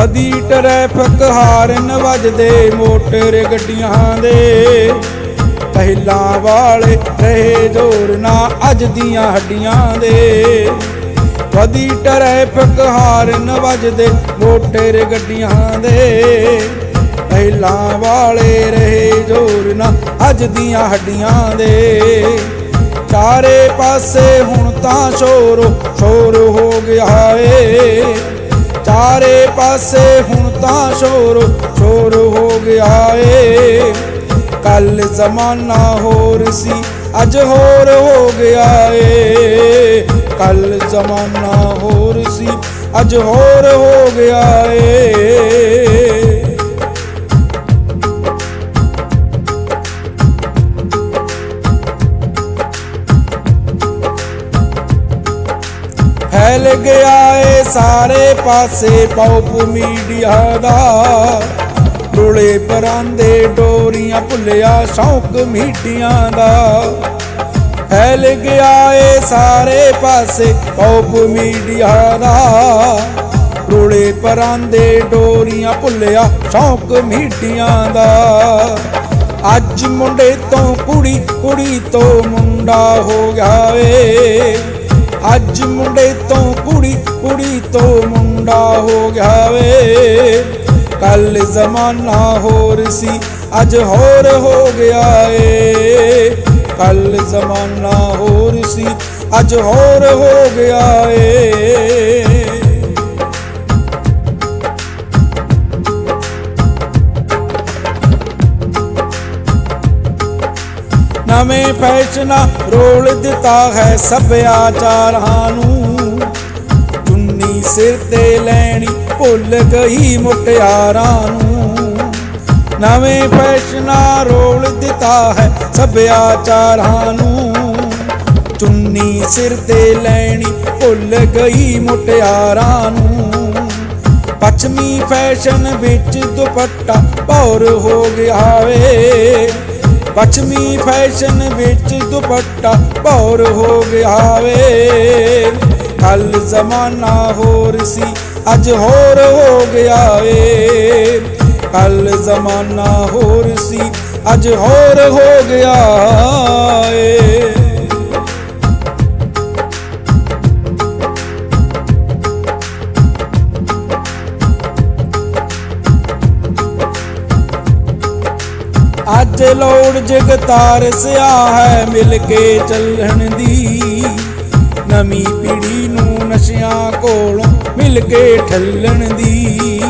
ਵਧੀ ਟ੍ਰੈਫਿਕ ਹਾਰਨ ਵੱਜਦੇ ਮੋਟਰ ਗੱਡੀਆਂ ਦੇ। ਪਹਿਲਾਂ ਵਾਲੇ ਰਹੇ ਜ਼ੋਰ ਨਾ ਅੱਜ ਦੀਆਂ ਹੱਡੀਆਂ ਦੇ। ਵਧੀ ਟ੍ਰੈਫਿਕ ਹਾਰਨ ਵੱਜਦੇ ਮੋਟਰ ਗੱਡੀਆਂ ਦੇ। ਪਹਿਲਾਂ ਵਾਲੇ ਰਹੇ ਜ਼ੋਰ ਨਾ ਅੱਜ ਦੀਆਂ ਹੱਡੀਆਂ ਦੇ। ਚਾਰੇ ਪਾਸੇ ਹੁਣ ਤਾਂ ਸ਼ੋਰ ਸ਼ੋਰ ਹੋ ਗਿਆ ਏ। ਚਾਰੇ ਪਾਸੇ ਹੁਣ ਤਾਂ ਸ਼ੋਰ ਸ਼ੋਰ ਹੋ ਗਿਆ ਏ। ਕੱਲ ਜ਼ਮਾਨਾ ਹੋਰ ਸੀ, ਅੱਜ ਹੋਰ ਹੋ ਗਿਆ ਏ। ਕੱਲ ਜ਼ਮਾਨਾ ਹੋਰ ਸੀ, ਅੱਜ ਹੋਰ ਹੋ ਗਿਆ ਏ। ਫੈਲ ਗਿਆ ਏ ਸਾਰੇ ਪਾਸੇ ਪੌਪ ਮੀਡੀਆ ਦਾ। ਰੋਲੇ ਪਰਾਂਦੇ ਡੋਰੀਆਂ ਭੁੱਲਿਆ ਸ਼ੌਕ ਮੀਡੀਆਂ ਦਾ। ਫੈਲ ਗਿਆ ਏ ਸਾਰੇ ਪਾਸੇ ਪੌਪ ਮੀਡੀਆ ਦਾ। ਰੋਲੇ ਪਰਾਂਦੇ ਡੋਰੀਆਂ ਭੁੱਲਿਆ ਸ਼ੌਕ ਮੀਡੀਆਂ ਦਾ। ਅੱਜ ਮੁੰਡੇ ਤੋਂ ਕੁੜੀ ਕੁੜੀ ਤੋਂ ਮੁੰਡਾ ਹੋ ਗਿਆ ਏ ਅੱਜ ਮੁੰਡੇ ਤੋਂ ਕੁੜੀ ਕੁੜੀ ਤੋਂ ਮੁੰਡਾ ਹੋ ਗਿਆ ਵੇ। ਕੱਲ ਜ਼ਮਾਨਾ ਹੋਰ ਸੀ, ਅੱਜ ਹੋਰ ਹੋ ਗਿਆ ਏ। ਕੱਲ ਜ਼ਮਾਨਾ ਹੋਰ ਸੀ, ਅੱਜ ਹੋਰ ਹੋ ਗਿਆ ਏ। ਨਵੇਂ ਫੈਸ਼ਨਾਂ ਰੋਲ ਦਿੱਤਾ ਹੈ ਸੱਭਿਆਚਾਰਾਂ ਨੂੰ। ਚੁੰਨੀ ਸਿਰ ਤੇ ਲੈਣੀ ਭੁੱਲ ਗਈ ਮੁਟਿਆਰਾਂ ਨੂੰ। ਨਵੇਂ ਫੈਸ਼ਨਾਂ ਰੋਲ ਦਿੱਤਾ ਹੈ ਸੱਭਿਆਚਾਰਾਂ ਨੂੰ। ਚੁੰਨੀ ਸਿਰ ਤੇ ਲੈਣੀ ਭੁੱਲ ਗਈ ਮੁਟਿਆਰਾਂ ਨੂੰ। ਪੱਛਮੀ ਫੈਸ਼ਨ ਵਿੱਚ ਦੁਪੱਟਾ ਭੌਰ ਹੋ ਗਿਆ ਵੇ। ਪੱਛਮੀ ਫੈਸ਼ਨ ਵਿੱਚ ਦੁਪੱਟਾ ਭੌਰ ਹੋ ਗਿਆ ਵੇ। ਕੱਲ ਜ਼ਮਾਨਾ ਹੋਰ ਸੀ, ਅੱਜ ਹੋਰ ਹੋ ਗਿਆ ਵੇ। ਕੱਲ ਜ਼ਮਾਨਾ ਹੋਰ ਸੀ, ਅੱਜ ਹੋਰ ਹੋ ਗਿਆ ਏ। ਅੱਜ ਲੋੜ ਜਗਤਾਰ ਸਿਆ ਹੈ ਮਿਲ ਕੇ ਚੱਲਣ ਦੀ। ਨਵੀਂ ਪੀੜੀ ਨੂੰ ਨਸ਼ਿਆਂ ਕੋਲੋਂ ਮਿਲ ਕੇ ਠੱਲਣ ਦੀ।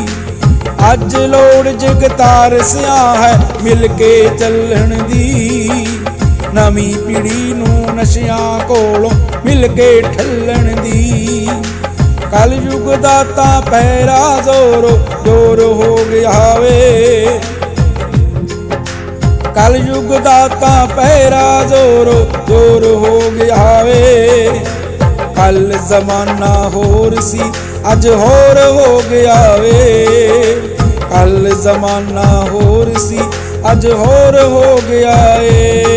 ਅੱਜ ਲੋੜ ਜਗਤਾਰ ਸਿਆ ਹੈ ਮਿਲ ਕੇ ਚੱਲਣ ਦੀ। ਨਵੀਂ ਪੀੜ੍ਹੀ ਨੂੰ ਨਸ਼ਿਆਂ ਕੋਲੋਂ ਮਿਲ ਕੇ ਠੱਲਣ ਦੀ। ਕਲ ਯੁਗ ਦਾ ਤਾਂ ਪਹਿਰਾ ਜ਼ੋਰ ਜ਼ੋਰ ਹੋ ਗਿਆ ਵੇ। ਕਲ ਯੁਗ ਦਾ ਤਾਂ ਪਹਿਰਾ ਜ਼ੋਰ ਜ਼ੋਰ ਹੋ ਗਿਆ ਵੇ। ਕੱਲ ਜ਼ਮਾਨਾ ਹੋਰ ਸੀ, ਅੱਜ ਹੋਰ ਹੋ ਗਿਆ ਵੇ। ਕੱਲ ਜ਼ਮਾਨਾ ਹੋਰ ਸੀ, ਅੱਜ ਹੋਰ ਹੋ ਗਿਆ ਏ ਹੋਰ ਹੋ ਗਿਆ ਏ।